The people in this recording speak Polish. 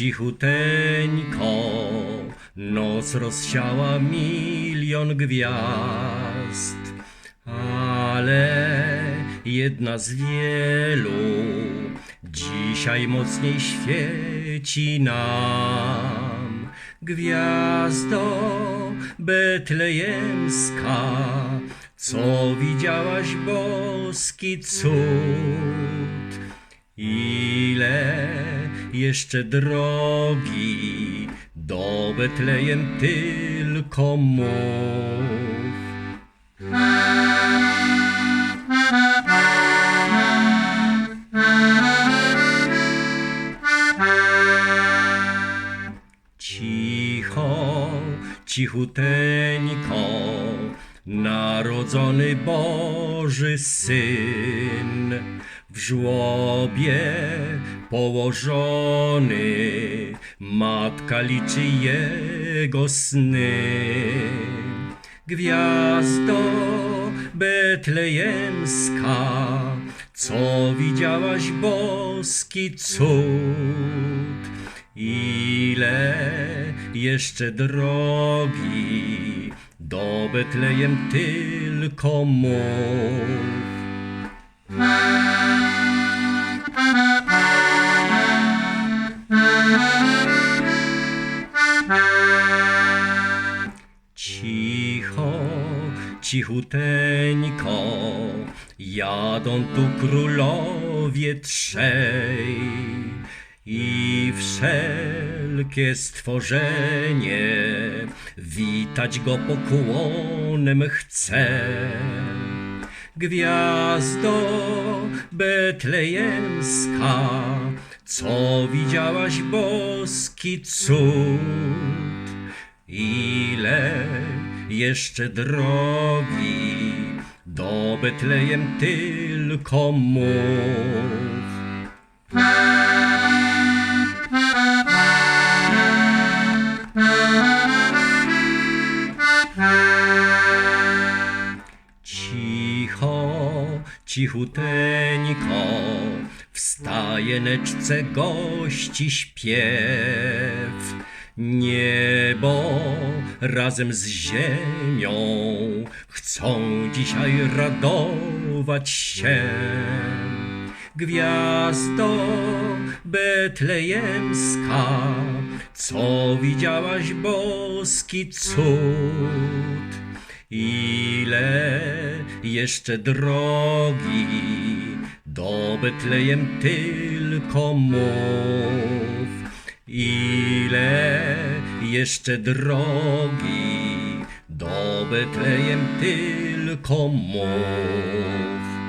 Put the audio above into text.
Cichuteńko noc rozsiała milion gwiazd, ale jedna z wielu dzisiaj mocniej świeci nam. Gwiazdo betlejemska, co widziałaś boski cud? Ile jeszcze drogi do Betlejem tylko mów. Cicho, cichuteńko, narodzony Boży Syn, w żłobie położony, matka liczy jego sny. Gwiazdo betlejemska, co widziałaś boski cud? Ile jeszcze drogi do Betlejem tylko mów. Cicho, cichuteńko, jadą tu królowie trzej i wszelkie stworzenie witać go pokłonem chce. Gwiazdo betlejemska, co widziałaś boski cud? Ile jeszcze drogi do Betlejem tylko mów. Cicho, cichuteńko, w stajeneczce gości śpiew. Niebo razem z ziemią chcą dzisiaj radować się. Gwiazdo betlejemska, co widziałaś boski cud? Ile jeszcze drogi do Betlejem tylko mów. Ile jeszcze drogi do Betlejem tylko mów.